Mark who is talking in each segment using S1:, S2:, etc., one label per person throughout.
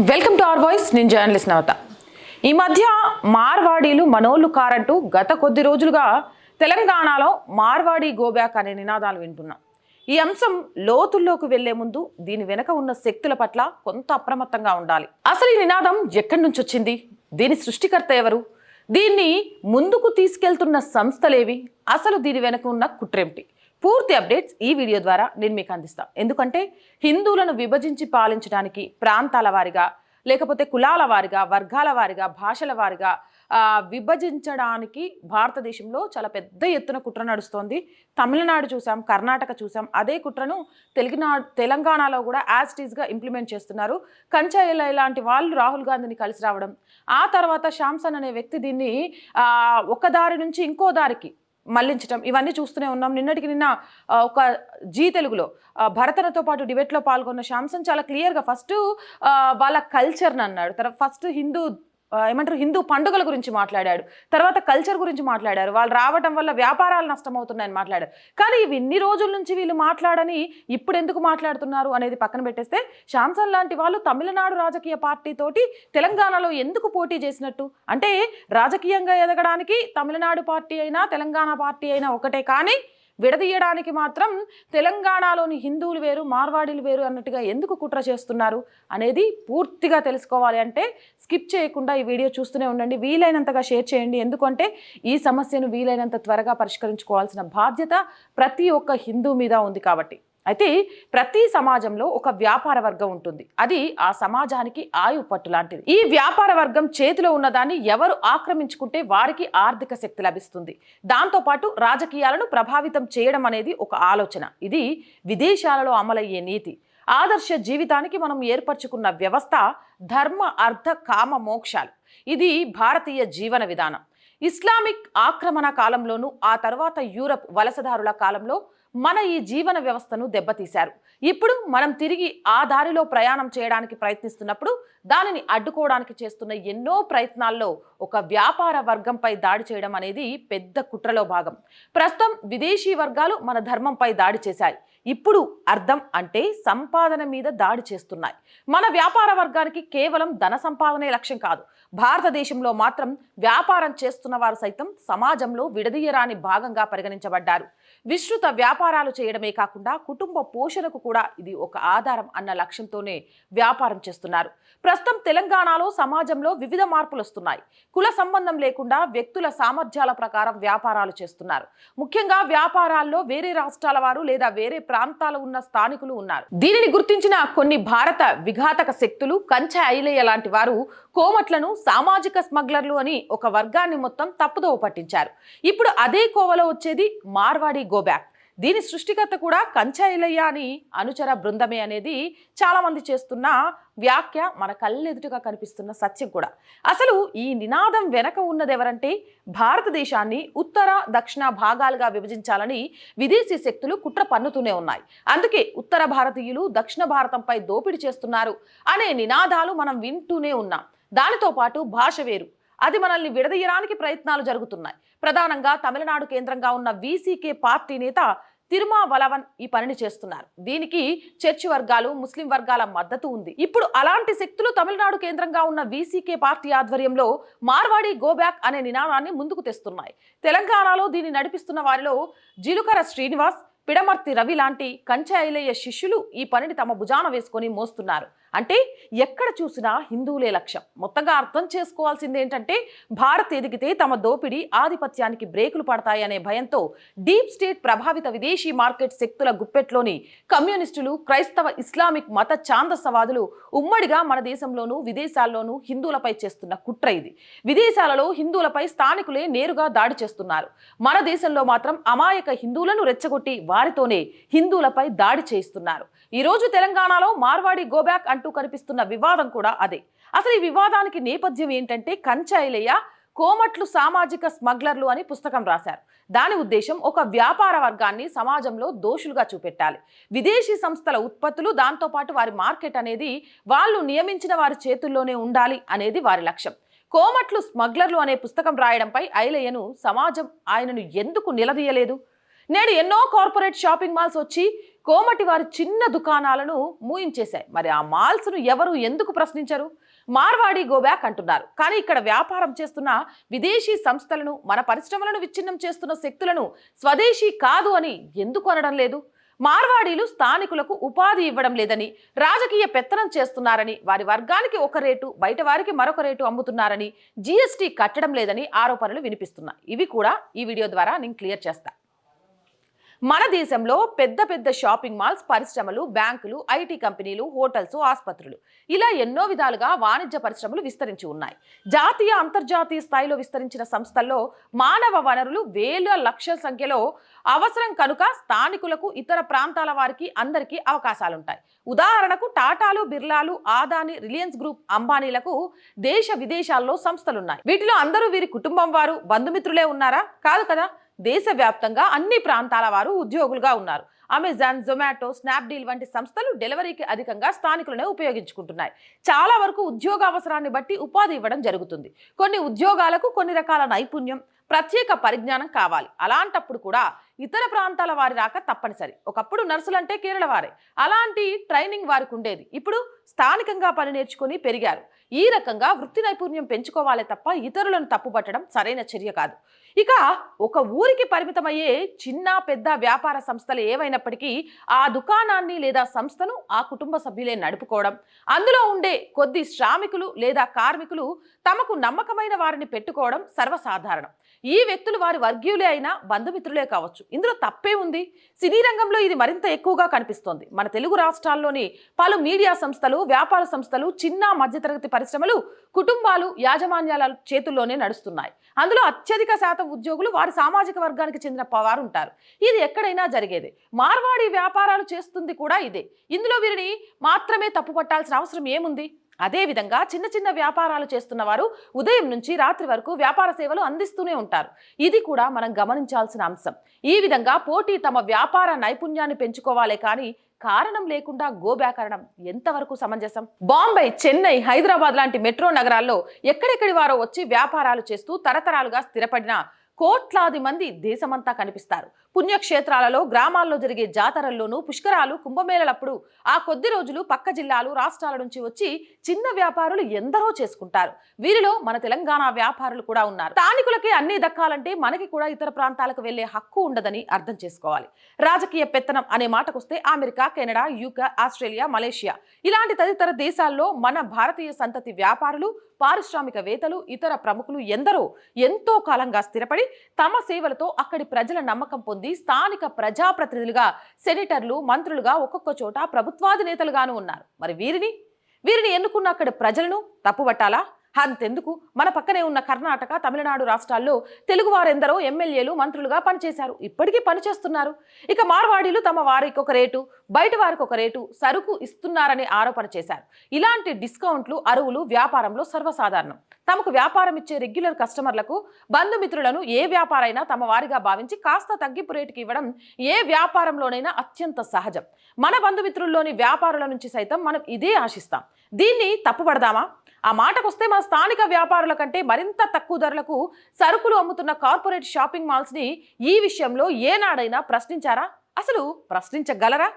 S1: Welcome to our voice. నేను journalist నవత. ఈ మధ్య మార్వాడీలు మనోళ్ళు కారంటూ గత కొద్ది రోజులుగా తెలంగాణలో మార్వాడీ గోబ్యాక్ అనే నినాదాలు వింటున్నాం. ఈ అంశం లోతుల్లోకి వెళ్ళే ముందు దీని వెనక ఉన్న శక్తుల పట్ల కొంత అప్రమత్తంగా ఉండాలి. అసలు ఈ నినాదం ఎక్కడి నుంచి వచ్చింది? దీని సృష్టికర్త ఎవరు? దీన్ని ముందుకు తీసుకెళ్తున్న సంస్థలేవి? అసలు దీని వెనక ఉన్న కుట్రేమిటి? పూర్తి అప్డేట్స్ ఈ వీడియో ద్వారా నేను మీకు అందిస్తాను ఎందుకంటే హిందువులను విభజించి పాలించడానికి ప్రాంతాల వారిగా లేకపోతే కులాల వారిగా వర్గాల వారిగా భాషల వారిగా విభజించడానికి భారతదేశంలో చాలా పెద్ద ఎత్తున కుట్ర నడుస్తోంది. తమిళనాడు చూసాం కర్ణాటక చూసాం అదే కుట్రను తెలుగునాడు తెలంగాణలో కూడా యాజ్ టీజ్గా ఇంప్లిమెంట్ చేస్తున్నారు. కంచాయిల ఇలాంటి వాళ్ళు రాహుల్ గాంధీని కలిసి రావడం ఆ తర్వాత శాంసన్ అనే వ్యక్తి దీన్ని ఒక దారి నుంచి ఇంకో దారికి మళ్ళించడం ఇవన్నీ చూస్తూనే ఉన్నాం. నిన్నటికి నిన్న ఒక జీ తెలుగులో భరతనతో పాటు డిబేట్లో పాల్గొన్న శాంసన్ చాలా క్లియర్గా ఫస్ట్ వాళ్ళ కల్చర్ని అన్నాడు. తర్వాత ఫస్ట్ హిందూ ఏమంటారు హిందూ పండుగల గురించి మాట్లాడాడు. తర్వాత కల్చర్ గురించి మాట్లాడారు. వాళ్ళు రావటం వల్ల వ్యాపారాలు నష్టమవుతున్నాయని మాట్లాడారు. కానీ ఇవి ఇన్ని రోజుల నుంచి వీళ్ళు మాట్లాడని ఇప్పుడు ఎందుకు మాట్లాడుతున్నారు అనేది పక్కన పెట్టేస్తే శాంసన్ లాంటి వాళ్ళు తమిళనాడు రాజకీయ పార్టీతోటి తెలంగాణలో ఎందుకు పోటీ చేసినట్టు? అంటే రాజకీయంగా ఎదగడానికి తమిళనాడు పార్టీ అయినా తెలంగాణ పార్టీ అయినా ఒకటే. కానీ విడదీయడానికి మాత్రం తెలంగాణలోని హిందువులు వేరు మార్వాడీలు వేరు అన్నట్టుగా ఎందుకు కుట్ర చేస్తున్నారు అనేది పూర్తిగా తెలుసుకోవాలి అంటే స్కిప్ చేయకుండా ఈ వీడియో చూస్తూనే ఉండండి. వీలైనంతగా షేర్ చేయండి. ఎందుకంటే ఈ సమస్యను వీలైనంత త్వరగా పరిష్కరించుకోవాల్సిన బాధ్యత ప్రతి ఒక్క హిందూ మీద ఉంది కాబట్టి. అయితే ప్రతి సమాజంలో ఒక వ్యాపార వర్గం ఉంటుంది. అది ఆ సమాజానికి ఆయువు పట్టు లాంటిది. ఈ వ్యాపార వర్గం చేతిలో ఉన్నదాన్ని ఎవరు ఆక్రమించుకుంటే వారికి ఆర్థిక శక్తి లభిస్తుంది. దాంతోపాటు రాజకీయాలను ప్రభావితం చేయడం అనేది ఒక ఆలోచన. ఇది విదేశాలలో అమలయ్యే నీతి. ఆదర్శ జీవితానికి మనం ఏర్పరచుకున్న వ్యవస్థ ధర్మ అర్థ కామ మోక్షాలు. ఇది భారతీయ జీవన విధానం. ఇస్లామిక్ ఆక్రమణ కాలంలోనూ ఆ తర్వాత యూరప్ వలసదారుల కాలంలో మన ఈ జీవన వ్యవస్థను దెబ్బతీశారు. ఇప్పుడు మనం తిరిగి ఆ దారిలో ప్రయాణం చేయడానికి ప్రయత్నిస్తున్నప్పుడు దానిని అడ్డుకోవడానికి చేస్తున్న ఎన్నో ప్రయత్నాల్లో ఒక వ్యాపార వర్గంపై దాడి చేయడం అనేది పెద్ద కుట్రలో భాగం. ప్రస్తుతం విదేశీ వర్గాలు మన ధర్మంపై దాడి చేశాయి. ఇప్పుడు అర్థం అంటే సంపాదన మీద దాడి చేస్తున్నాయి. మన వ్యాపార వర్గానికి కేవలం ధన సంపాదనే లక్ష్యం కాదు. భారతదేశంలో మాత్రం వ్యాపారం చేస్తున్న వారు సైతం సమాజంలో విడదీయరాని భాగంగా పరిగణించబడ్డారు. విస్తృత వ్యాపారాలు చేయడమే కాకుండా కుటుంబ పోషణకు కూడా ఇది ఒక ఆధారం అన్న లక్ష్యంతోనే వ్యాపారం చేస్తున్నారు. ప్రస్తుతం తెలంగాణలో సమాజంలో వివిధ మార్పులు వస్తున్నాయి. కుల సంబంధం లేకుండా వ్యక్తుల సామర్థ్యాల ప్రకారం వ్యాపారాలు చేస్తున్నారు. ముఖ్యంగా వ్యాపారాల్లో వేరే రాష్ట్రాల వారు లేదా వేరే ప్రాంతాలు ఉన్న స్థానికులు ఉన్నారు. దీనిని గుర్తించిన కొన్ని భారత విఘాతక శక్తులు కంచె ఐలయ్య లాంటి వారు కోమట్లను సామాజిక స్మగ్లర్లు అని ఒక వర్గాన్ని మొత్తం తప్పుదోవ పట్టించారు. ఇప్పుడు అదే కోవలో వచ్చేది మార్వాడి గోబ్యాక్ దీని సృష్టికర్త కూడా కంచాయిలయ్య అని అనుచర బృందమే అనేది చాలామంది చేస్తున్న వ్యాఖ్య మన కళ్ళెదుటిగా కనిపిస్తున్న సత్యం కూడా. అసలు ఈ నినాదం వెనక ఉన్నది ఎవరంటే భారతదేశాన్ని ఉత్తర దక్షిణ భాగాలుగా విభజించాలని విదేశీ శక్తులు కుట్ర పన్నుతూనే ఉన్నాయి. అందుకే ఉత్తర భారతీయులు దక్షిణ భారతంపై దోపిడీ చేస్తున్నారు అనే నినాదాలు మనం వింటూనే ఉన్నాం. దానితో పాటు భాష వేరు. అది మనల్ని విడదీయడానికి ప్రయత్నాలు జరుగుతున్నాయి. ప్రధానంగా తమిళనాడు కేంద్రంగా ఉన్న వీసీకే పార్టీ నేత తిరుమా వలవన్ ఈ పనిని చేస్తున్నారు. దీనికి చర్చి వర్గాలు ముస్లిం వర్గాల మద్దతు ఉంది. ఇప్పుడు అలాంటి శక్తులు తమిళనాడు కేంద్రంగా ఉన్న వీసీకే పార్టీ ఆధ్వర్యంలో మార్వాడి గోబ్యాక్ అనే నినాదాన్ని ముందుకు తెస్తున్నాయి. తెలంగాణలో దీన్ని నడిపిస్తున్న వారిలో జిలుకర శ్రీనివాస్ పిడమర్తి రవి లాంటి కంచె ఐలయ్య శిష్యులు ఈ పనిని తమ భుజాన వేసుకొని మోస్తున్నారు. అంటే ఎక్కడ చూసినా హిందువులే లక్ష్యం. మొత్తంగా అర్థం చేసుకోవాల్సింది ఏంటంటే భారత్ ఎదిగితే తమ దోపిడీ ఆధిపత్యానికి బ్రేకులు పడతాయనే భయంతో డీప్ స్టేట్ ప్రభావిత విదేశీ మార్కెట్ శక్తుల గుప్పెట్లోని కమ్యూనిస్టులు క్రైస్తవ ఇస్లామిక్ మత ఛాందసవాదులు ఉమ్మడిగా మన దేశంలోనూ విదేశాల్లోనూ హిందువులపై చేస్తున్న కుట్ర ఇది. విదేశాలలో హిందువులపై స్థానికులే నేరుగా దాడి చేస్తున్నారు. మన దేశంలో మాత్రం అమాయక హిందువులను రెచ్చగొట్టి వారితోనే హిందువులపై దాడి చేయిస్తున్నారు. ఈరోజు తెలంగాణలో మార్వాడి గోబ్యాక్ అంటే కనిపిస్తున్న వివాదం కూడా అదే. అసలు ఈ వివాదానికి నేపథ్యం ఏంటంటే కంచాయిలయ్య కోమట్లు సామాజిక స్మగ్లర్లు అని పుస్తకం రాశారు. దాని ఉద్దేశం ఒక వ్యాపార వర్గాన్ని సమాజంలో దోషులుగా చూపెట్టాలి. విదేశీ సంస్థల ఉత్పత్తులు దాంతోపాటు వారి మార్కెట్ అనేది వాళ్ళు నియమించిన వారి చేతుల్లోనే ఉండాలి అనేది వారి లక్ష్యం. కోమట్లు స్మగ్లర్లు అనే పుస్తకం రాయడంపై ఐలయ్యను సమాజం ఆయనను ఎందుకు నిలదీయలేదు? నేడు ఎన్నో కార్పొరేట్ షాపింగ్ మాల్స్ వచ్చి కోమటి వారి చిన్న దుకాణాలను మూయించేశాయి. మరి ఆ మాల్స్ను ఎవరు ఎందుకు ప్రశ్నించరు? మార్వాడి గోబ్యాక్ అంటున్నారు. కానీ ఇక్కడ వ్యాపారం చేస్తున్న విదేశీ సంస్థలను మన పరిశ్రమలను విచ్ఛిన్నం చేస్తున్న శక్తులను స్వదేశీ కాదు అని ఎందుకు అనడం లేదు? మార్వాడీలు స్థానికులకు ఉపాధి ఇవ్వడం లేదని రాజకీయ పెత్తనం చేస్తున్నారని వారి వర్గానికి ఒక రేటు బయట వారికి మరొక రేటు అమ్ముతున్నారని జీఎస్టీ కట్టడం లేదని ఆరోపణలు వినిపిస్తున్నాయి. ఇవి కూడా ఈ వీడియో ద్వారా నేను క్లియర్ చేస్తా. మన దేశంలో పెద్ద పెద్ద షాపింగ్ మాల్స్ పరిశ్రమలు బ్యాంకులు ఐటీ కంపెనీలు హోటల్స్ ఆసుపత్రులు ఇలా ఎన్నో విధాలుగా వాణిజ్య పరిశ్రమలు విస్తరించి ఉన్నాయి. జాతీయ అంతర్జాతీయ స్థాయిలో విస్తరించిన సంస్థల్లో మానవ వనరులు వేల లక్షల సంఖ్యలో అవసరం కనుక స్థానికులకు ఇతర ప్రాంతాల వారికి అందరికీ అవకాశాలుంటాయి. ఉదాహరణకు టాటాలు బిర్లాలు ఆదాని రిలయన్స్ గ్రూప్ అంబానీలకు దేశ విదేశాల్లో సంస్థలున్నాయి. వీటిలో అందరూ వీరి కుటుంబం వారు బంధుమిత్రులే ఉన్నారా? కాదు కదా! దేశవ్యాప్తంగా అన్ని ప్రాంతాల వారు ఉద్యోగులుగా ఉన్నారు. అమెజాన్ జొమాటో స్నాప్డీల్ వంటి సంస్థలు డెలివరీకి అధికంగా స్థానికులనే ఉపయోగించుకుంటున్నాయి. చాలా వరకు ఉద్యోగ అవసరాన్ని బట్టి ఉపాధి ఇవ్వడం జరుగుతుంది. కొన్ని ఉద్యోగాలకు కొన్ని రకాల నైపుణ్యం ప్రత్యేక పరిజ్ఞానం కావాలి. అలాంటప్పుడు కూడా ఇతర ప్రాంతాల వారి రాక తప్పనిసరి. ఒకప్పుడు నర్సులంటే కేరళ వారే. అలాంటి ట్రైనింగ్ వారికి ఉండేది. ఇప్పుడు స్థానికంగా పని నేర్చుకుని పెరిగారు. ఈ రకంగా వృత్తి నైపుణ్యం పెంచుకోవాలే తప్ప ఇతరులను తప్పుపట్టడం సరైన చర్య కాదు. ఇక ఒక ఊరికి పరిమితమయ్యే చిన్న పెద్ద వ్యాపార సంస్థలు ఏవైనప్పటికీ ఆ దుకాణాన్ని లేదా సంస్థను ఆ కుటుంబ సభ్యులే నడుపుకోవడం అందులో ఉండే కొద్ది శ్రామికులు లేదా కార్మికులు తమకు నమ్మకమైన వారిని పెట్టుకోవడం సర్వసాధారణం. ఈ వ్యక్తులు వారి వర్గీయులే అయినా బంధుమిత్రులే కావచ్చు. ఇందులో తప్పే ఉంది. సినీ రంగంలో ఇది మరింత ఎక్కువగా కనిపిస్తోంది. మన తెలుగు రాష్ట్రాల్లోని పలు మీడియా సంస్థలు వ్యాపార సంస్థలు చిన్న మధ్యతరగతి పరిశ్రమలు కుటుంబాలు యాజమాన్యాల చేతుల్లోనే నడుస్తున్నాయి. అందులో అత్యధిక శాతం ఉద్యోగులు వారి సామాజిక వర్గానికి చెందిన వారు ఉంటారు. ఇది ఎక్కడైనా జరిగేదే. మార్వాడి వ్యాపారాలు చేస్తుంది కూడా ఇదే. ఇందులో వీరిని మాత్రమే తప్పు పట్టాల్సిన అవసరం ఏముంది? అదేవిధంగా చిన్న చిన్న వ్యాపారాలు చేస్తున్న వారు ఉదయం నుంచి రాత్రి వరకు వ్యాపార సేవలు అందిస్తూనే ఉంటారు. ఇది కూడా మనం గమనించాల్సిన అంశం. ఈ విధంగా పోటీ తమ వ్యాపార నైపుణ్యాన్ని పెంచుకోవాలే కానీ కారణం లేకుండా గోబ్యాకరణం ఎంతవరకు సమంజసం? బాంబే చెన్నై హైదరాబాద్ లాంటి మెట్రో నగరాల్లో ఎక్కడెక్కడి వారో వచ్చి వ్యాపారాలు చేస్తూ తరతరాలుగా స్థిరపడిన కోట్లాది మంది దేశమంతా కనిపిస్తారు. పుణ్యక్షేత్రాలలో గ్రామాల్లో జరిగే జాతరల్లోనూ పుష్కరాలు కుంభమేళలప్పుడు ఆ కొద్ది రోజులు పక్క జిల్లాలు రాష్ట్రాల నుంచి వచ్చి చిన్న వ్యాపారులు ఎందరో చేసుకుంటారు. వీరిలో మన తెలంగాణ వ్యాపారులు కూడా ఉన్నారు. స్థానికులకి అన్ని దక్కాలంటే మనకి కూడా ఇతర ప్రాంతాలకు వెళ్ళే హక్కు ఉండదని అర్థం చేసుకోవాలి. రాజకీయ పెత్తనం అనే మాటకొస్తే America Canada UK Australia Malaysia ఇలాంటి తదితర దేశాల్లో మన భారతీయ సంతతి వ్యాపారులు పారిశ్రామికవేత్తలు ఇతర ప్రముఖులు ఎందరో ఎంతో కాలంగా స్థిరపడి తమ సేవలతో అక్కడి ప్రజల నమ్మకం పొంది స్థానిక ప్రజాప్రతినిధులుగా సెనేటర్లు మంత్రులుగా ఒక్కొక్క చోట ప్రభుత్వాధినేతలుగాను ఉన్నారు. మరి వీరిని? వీరిని ఎన్నుకున్న అక్కడి ప్రజలను తప్పుబట్టాలా అంతెందుకు? మన పక్కనే ఉన్న కర్ణాటక తమిళనాడు రాష్ట్రాల్లో తెలుగువారెందరో ఎమ్మెల్యేలు మంత్రులుగా పనిచేశారు. ఇప్పటికీ పనిచేస్తున్నారు. ఇక మార్వాడీలు తమ వారికి ఒక రేటు బయట వారికి ఒక రేటు సరుకు ఇస్తున్నారని ఆరోపణ చేశారు. ఇలాంటి డిస్కౌంట్లు అరువులు వ్యాపారంలో సర్వసాధారణం. తమకు వ్యాపారం ఇచ్చే రెగ్యులర్ కస్టమర్లకు బంధుమిత్రులను ఏ వ్యాపారైనా తమ వారిగా భావించి కాస్త తగ్గింపు రేటుకి ఇవ్వడం ఏ వ్యాపారంలోనైనా అత్యంత సహజం. మన బంధుమిత్రుల్లోని వ్యాపారుల నుంచి సైతం మనం ఇదే ఆశిస్తాం. దీన్ని తప్పుపడదామా? ఆ మాటకొస్తే మన స్థానిక వ్యాపారుల కంటే మరింత తక్కువ ధరలకు సరుకులు అమ్ముతున్న కార్పొరేట్ షాపింగ్ మాల్స్ని ఈ విషయంలో ఏనాడైనా ప్రశ్నించారా? అసలు ప్రశ్నించగలరా?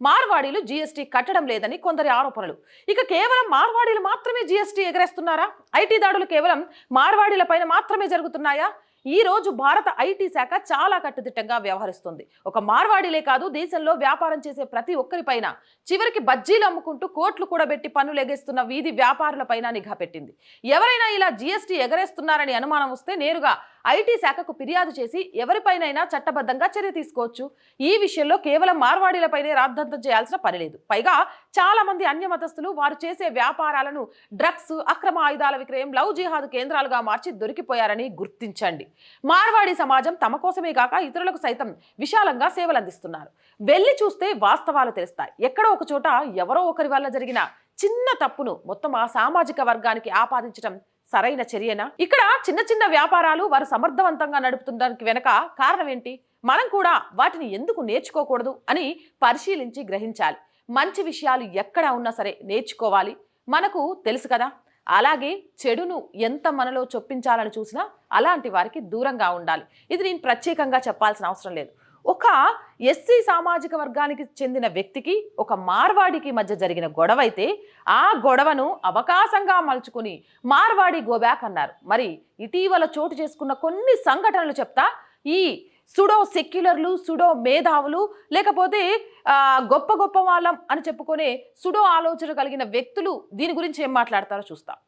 S1: మార్వాడీలు జీఎస్టీ కట్టడం లేదని కొందరి ఆరోపణలు. ఇక కేవలం మార్వాడీలు మాత్రమే జీఎస్టీ ఎగరేస్తున్నారా? ఐటీ దాడులు కేవలం మార్వాడీల పైన మాత్రమే జరుగుతున్నాయా? ఈ రోజు భారత ఐటీ శాఖ చాలా కట్టుదిట్టంగా వ్యవహరిస్తుంది. ఒక మార్వాడిలే కాదు దేశంలో వ్యాపారం చేసే ప్రతి ఒక్కరిపైన చివరికి బజ్జీలు అమ్ముకుంటూ కోట్లు కూడా పెట్టి పన్నులు ఎగేస్తున్న వీధి వ్యాపారులపైన నిఘా పెట్టింది. ఎవరైనా ఇలా జీఎస్టీ ఎగరేస్తున్నారని అనుమానం వస్తే నేరుగా ఐటీ శాఖకు ఫిర్యాదు చేసి ఎవరిపైనైనా చట్టబద్ధంగా చర్య తీసుకోవచ్చు. ఈ విషయంలో కేవలం మార్వాడీలపైనే రాద్ధాంతం చేయాల్సిన పని లేదు. పైగా చాలా మంది అన్యమతస్థులు వారు చేసే వ్యాపారాలను డ్రగ్స్ అక్రమ ఆయుధాల విక్రయం లవ్ జిహాద్ కేంద్రాలుగా మార్చి దొరికిపోయారని గుర్తించండి. మార్వాడి సమాజం తమ కోసమే కాక ఇతరులకు సైతం విశాలంగా సేవలందిస్తున్నారు. వెళ్ళి చూస్తే వాస్తవాలు తెలుస్తాయి. ఎక్కడో ఒక చోట ఎవరో ఒకరి వల్ల జరిగిన చిన్న తప్పును మొత్తం ఆ సామాజిక వర్గానికి ఆపాదించడం సరైన చర్యనా? ఇక్కడ చిన్న చిన్న వ్యాపారాలు వారు సమర్థవంతంగా నడుపుతుందానికి వెనక కారణం ఏంటి? మనం కూడా వాటిని ఎందుకు నేర్చుకోకూడదు అని పరిశీలించి గ్రహించాలి. మంచి విషయాలు ఎక్కడ ఉన్నా సరే నేర్చుకోవాలి. మనకు తెలుసు కదా అలాగే చెడును ఎంత మనలో చొప్పించాలని చూసినా అలాంటి వారికి దూరంగా ఉండాలి. ఇది నేను ప్రత్యేకంగా చెప్పాల్సిన అవసరం లేదు. ఒక ఎస్సీ సామాజిక వర్గానికి చెందిన వ్యక్తికి ఒక మార్వాడికి మధ్య జరిగిన గొడవ అయితే ఆ గొడవను అవకాశంగా మలుచుకుని మార్వాడి గోబ్యాక్ అన్నారు. మరి ఇటీవల చోటు చేసుకున్న కొన్ని సంఘటనలు చెప్తా. ఈ సుడో సెక్యులర్లు సుడో మేధావులు లేకపోతే గొప్ప గొప్ప వాళ్ళం అని చెప్పుకునే సుడో ఆలోచన కలిగిన వ్యక్తులు దీని గురించి ఏం మాట్లాడతారో చూస్తాం.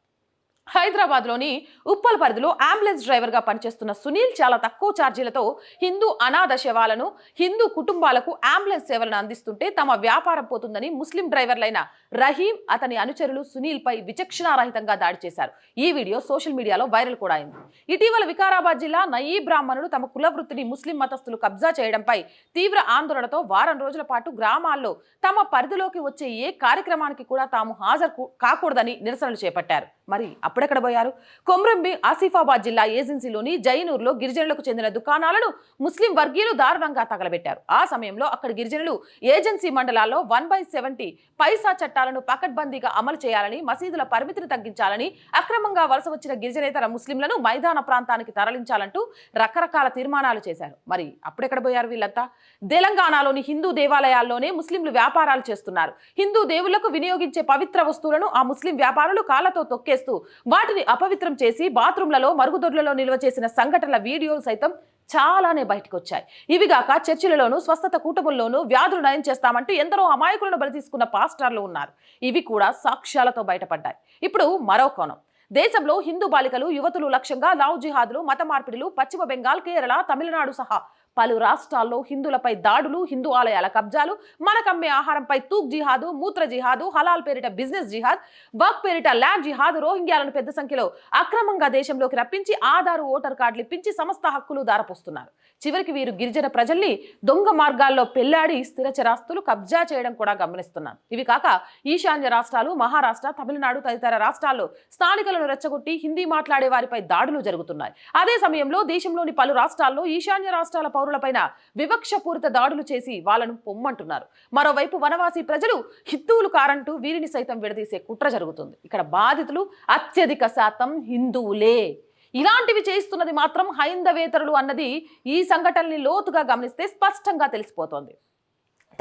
S1: హైదరాబాద్లోని ఉప్పల్ పరిధిలో అంబులెన్స్ డ్రైవర్గా పనిచేస్తున్న సునీల్ చాలా తక్కువ ఛార్జీలతో హిందూ అనాథ శవాలను హిందూ కుటుంబాలకు అంబులెన్స్ సేవలను అందిస్తుంటే తమ వ్యాపారం పోతుందని ముస్లిం డ్రైవర్లైన రహీం అతని అనుచరులు సునీల్పై విచక్షణారహితంగా దాడి చేశారు. ఈ వీడియో సోషల్ మీడియాలో వైరల్ కూడా అయింది. ఇటీవల వికారాబాద్ జిల్లా నయీ బ్రాహ్మణులు తమ కుల వృత్తిని ముస్లిం మతస్థులు కబ్జా చేయడంపై తీవ్ర ఆందోళనతో వారం రోజుల పాటు గ్రామాల్లో తమ పరిధిలోకి వచ్చే ఏ కార్యక్రమానికి కూడా తాము హాజరు కాకూడదని నిరసనలు చేపట్టారు. మరి అప్పుడెక్కడ పోయారు? కొమ్రంబి ఆసిఫాబాద్ జిల్లా ఏజెన్సీలోని జైనూర్లో గిరిజనులకు చెందిన దుకాణాలను ముస్లిం వర్గీయులు దారుణంగా తగలబెట్టారు. ఆ సమయంలో అక్కడ గిరిజనులు ఏజెన్సీ మండలాల్లో వన్ బై సెవెంటీ పైసా చట్టాలను పకడ్బందీగా అమలు చేయాలని మసీదుల పరిమితిని తగ్గించాలని అక్రమంగా వలస వచ్చిన గిరిజనేతర ముస్లింలను మైదాన ప్రాంతానికి తరలించాలంటూ రకరకాల తీర్మానాలు చేశారు. మరి అప్పుడెక్కడ పోయారు వీళ్ళంతా? తెలంగాణలోని హిందూ దేవాలయాల్లోనే ముస్లింలు వ్యాపారాలు చేస్తున్నారు. హిందూ దేవుళ్ళకు వినియోగించే పవిత్ర వస్తువులను ఆ ముస్లిం వ్యాపారులు కాళ్ళతో తొక్కేస్తూ వాటిని అపవిత్రం చేసి బాత్రూంలలో మరుగుదొడ్లలో నిల్వ చేసిన సంఘటనల వీడియోలు సైతం చాలానే బయటకు వచ్చాయి ఇవిగాక చర్చిలలోనూ స్వస్థత కూటముల్లోనూ వ్యాధులు నయం చేస్తామంటూ ఎందరో అమాయకులను బలి తీసుకున్న పాస్టర్లు ఉన్నారు. ఇవి కూడా సాక్ష్యాలతో బయటపడ్డాయి. ఇప్పుడు మరో కోణం. దేశంలో హిందూ బాలికలు యువతులు లక్ష్యంగా లావ్ జిహాదులు మత మార్పిడులు పశ్చిమ బెంగాల్ కేరళ తమిళనాడు సహా పలు రాష్ట్రాల్లో హిందువులపై దాడులు హిందూ ఆలయాల కబ్జాలు మనకమ్మే ఆహారంపై తూక్ జిహాదు మూత్ర జిహాదు హలాల్ పేరిట బిజినెస్ జిహాద్ వర్క్ పేరిట ల్యాండ్ జిహాద్ రోహింగ్యాలను పెద్ద సంఖ్యలో అక్రమంగా దేశంలోకి రప్పించి ఆధారు ఓటర్ కార్డులు ఇప్పించి సమస్త హక్కులు దారపోస్తున్నారు చివరికి వీరు గిరిజన ప్రజల్ని దొంగ మార్గాల్లో పెళ్ళాడి స్థిర చరాస్తులు కబ్జా చేయడం కూడా గమనిస్తున్నారు. ఇవి కాక ఈశాన్య రాష్ట్రాలు మహారాష్ట్ర తమిళనాడు తదితర రాష్ట్రాల్లో స్థానికులను రెచ్చగొట్టి హిందీ మాట్లాడే వారిపై దాడులు జరుగుతున్నాయి. అదే సమయంలో దేశంలోని పలు రాష్ట్రాల్లో ఈశాన్య రాష్ట్రాల పౌరులపైన వివక్షపూరిత దాడులు చేసి వాళ్ళను పొమ్మంటున్నారు. మరోవైపు వనవాసి ప్రజలు హిందువులు కారంటూ వీరిని సైతం విడదీసే కుట్ర జరుగుతుంది. ఇక్కడ బాధితులు అత్యధిక శాతం హిందువులే. ఇలాంటివి చేస్తున్నది మాత్రం హైందవేతరులు అన్నది ఈ సంఘటనని లోతుగా గమనిస్తే స్పష్టంగా తెలిసిపోతోంది.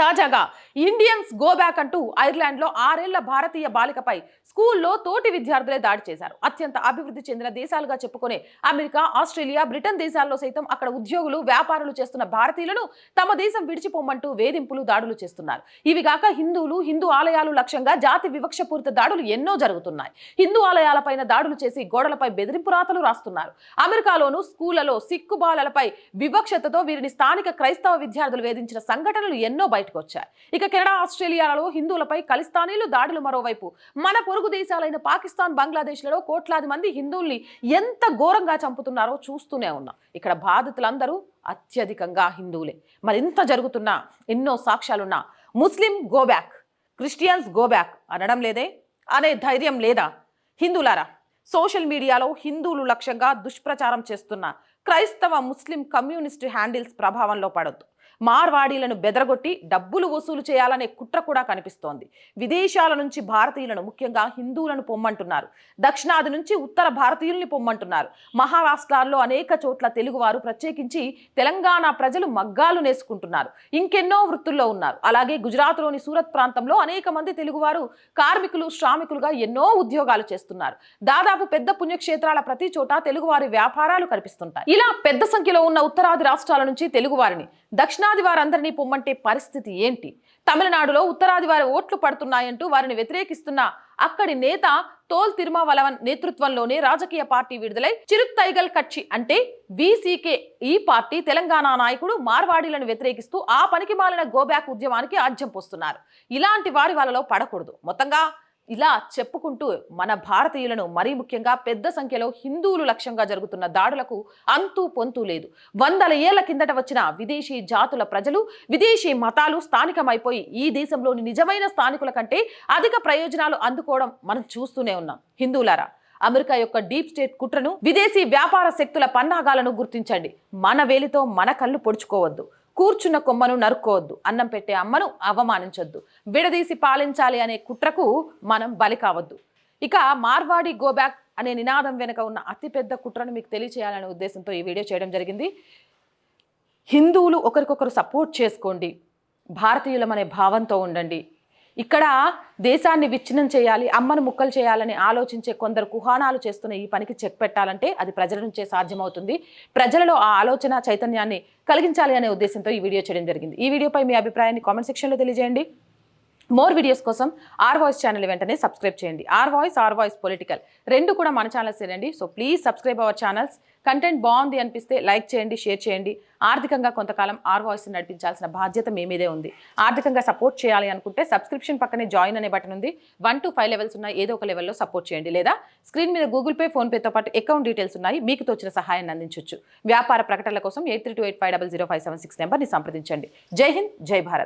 S1: తాజాగా ఇండియన్స్ గో బ్యాక్ అంటూ ఐర్లాండ్లో ఆరేళ్ళ భారతీయ బాలికపై స్కూల్లో తోటి విద్యార్థులే దాడి చేశారు. అత్యంత అభివృద్ధి చెందిన దేశాలుగా చెప్పుకునే అమెరికా ఆస్ట్రేలియా బ్రిటన్ దేశాల్లో సైతం అక్కడ ఉద్యోగులు వ్యాపారులు చేస్తున్న భారతీయులను తమ దేశం విడిచిపోమంటూ వేధింపులు దాడులు చేస్తున్నారు. ఇవి కాక హిందువులు హిందూ ఆలయాలు లక్ష్యంగా జాతి వివక్షపూరిత దాడులు ఎన్నో జరుగుతున్నాయి. హిందూ ఆలయాలపైన దాడులు చేసి గోడలపై బెదిరింపు రాతలు రాస్తున్నారు. అమెరికాలోనూ స్కూళ్ళలో సిక్కు బాలలపై వివక్షతతో వీరిని స్థానిక క్రైస్తవ విద్యార్థులు వేధించిన సంఘటనలు ఎన్నో బయటకు వచ్చాయి ఇక కెనడా ఆస్ట్రేలియాలలో హిందువులపై ఖలిస్తానీలు దాడులు మరోవైపు. మన పొరుగు దేశాలైన పాకిస్తాన్ బంగ్లాదేశ్లలో కోట్లాది మంది హిందువుల్ని ఎంత ఘోరంగా చంపుతున్నారో చూస్తూనే ఉన్నాం. ఇక్కడ బాధితులందరూ అత్యధికంగా హిందువులే. మరి ఇంత జరుగుతున్నా ఎన్నో సాక్ష్యాలున్నా Muslim go back Christians go back అనడం లేదే? అనే ధైర్యం లేదా? హిందువులారా సోషల్ మీడియాలో హిందువులు లక్ష్యంగా దుష్ప్రచారం చేస్తున్న క్రైస్తవ ముస్లిం కమ్యూనిస్టు హ్యాండిల్స్ ప్రభావంలో పడొద్దు. మార్వాడీలను బెదరగొట్టి డబ్బులు వసూలు చేయాలనే కుట్ర కూడా కనిపిస్తోంది. విదేశాల నుంచి భారతీయులను ముఖ్యంగా హిందువులను పొమ్మంటున్నారు. దక్షిణాది నుంచి ఉత్తర భారతీయుల్ని పొమ్మంటున్నారు. మహారాష్ట్రాల్లో అనేక చోట్ల తెలుగువారు ప్రత్యేకించి తెలంగాణ ప్రజలు మగ్గాలు నేసుకుంటున్నారు. ఇంకెన్నో వృత్తుల్లో ఉన్నారు. అలాగే గుజరాత్లోని సూరత్ ప్రాంతంలో అనేక మంది తెలుగువారు కార్మికులు శ్రామికులుగా ఎన్నో ఉద్యోగాలు చేస్తున్నారు. దాదాపు పెద్ద పుణ్యక్షేత్రాల ప్రతి చోట తెలుగువారి వ్యాపారాలు కనిపిస్తుంటాయి. ఇలా పెద్ద సంఖ్యలో ఉన్న ఉత్తరాది రాష్ట్రాల నుంచి తెలుగువారిని దక్షిణ దక్షిణాది వారందరినీ పొమ్మంటే పరిస్థితి ఏంటి? తమిళనాడులో ఉత్తరాది వారి ఓట్లు పడుతున్నాయంటూ వారిని వ్యతిరేకిస్తున్న అక్కడి నేత తోల్ తిరుమావలవన్ నేతృత్వంలోనే రాజకీయ పార్టీ విడుదలై చిరుత్తైగల్ కక్షి అంటే బీసీకే ఈ పార్టీ తెలంగాణ నాయకుడు మార్వాడీలను వ్యతిరేకిస్తూ ఆ పనికి మాలిన గోబ్యాక్ ఉద్యమానికి ఆజ్యం పోస్తున్నారు. ఇలాంటి వారి వాళ్ళలో పడకూడదు. మొత్తంగా ఇలా చెప్పుకుంటూ మన భారతీయులను మరీ ముఖ్యంగా పెద్ద సంఖ్యలో హిందువులు లక్ష్యంగా జరుగుతున్న దాడులకు అంతూ పొంతూ లేదు. వందల ఏళ్ళ కిందట వచ్చిన విదేశీ జాతుల ప్రజలు విదేశీ మతాలు స్థానికమైపోయి ఈ దేశంలోని నిజమైన స్థానికుల కంటే అధిక ప్రయోజనాలు అందుకోవడం మనం చూస్తూనే ఉన్నాం. హిందువులారా అమెరికా యొక్క డీప్ స్టేట్ కుట్రను విదేశీ వ్యాపార శక్తుల పన్నాగాలను గుర్తించండి. మన వేలితో మన కళ్ళు పొడుచుకోవద్దు. కూర్చున్న కొమ్మను నరుక్కోవద్దు. అన్నం పెట్టే అమ్మను అవమానించొద్దు. విడదీసి పాలించాలి అనే కుట్రకు మనం బలి కావద్దు. ఇక మార్వాడి గోబ్యాక్ అనే నినాదం వెనుక ఉన్న అతిపెద్ద కుట్రను మీకు తెలియచేయాలనే ఉద్దేశంతో ఈ వీడియో చేయడం జరిగింది. హిందువులు ఒకరికొకరు సపోర్ట్ చేసుకోండి. భారతీయులం అనే భావంతో ఉండండి. ఇక్కడ దేశాన్ని విచ్ఛిన్నం చేయాలి అమ్మను ముక్కలు చేయాలని ఆలోచించే కొందరు కుహానాలు చేస్తున్న ఈ పనికి చెక్ పెట్టాలంటే అది ప్రజల నుంచే సాధ్యమవుతుంది. ప్రజలలో ఆ ఆలోచన చైతన్యాన్ని కలిగించాలి అనే ఉద్దేశంతో ఈ వీడియో చేయడం జరిగింది. ఈ వీడియోపై మీ అభిప్రాయాన్ని కామెంట్ సెక్షన్లో తెలియజేయండి. మోర్ వీడియోస్ కోసం ఆర్ వాయిస్ ఛానల్ వెంటనే సబ్స్క్రైబ్ చేయండి. Our voice our voice political రెండు కూడా మన ఛానల్స్ ఏనండి. So please subscribe our channels content బాగుంది అనిపిస్తే లైక్ చేయండి షేర్ చేయండి. ఆర్థికంగా కొంతకాలం ఆర్ వాయిస్ నడిపించాల్సిన బాధ్యత మీ మీదే ఉంది. ఆర్థికంగా సపోర్ట్ చేయాలి అనుకుంటే సబ్స్క్రిప్షన్ పక్కనే జాయిన్ అనే బటన్ ఉంది. వన్ టు ఫైవ్ లెవెల్స్ ఉన్నాయి. ఏదో ఒక లెవెల్లో సపోర్ట్ చేయండి. లేదా స్క్రీన్ మీద గూగుల్ పే ఫోన్పేతో పాటు అకౌంట్ డీటెయిల్స్ ఉన్నాయి. మీకు తోచిన సహాయాన్ని అందించవచ్చు వ్యాపార ప్రకటనల కోసం eight three two eight five double zero five seven six నెంబర్ని సంప్రదించండి. జై హింద్ జై భారత్.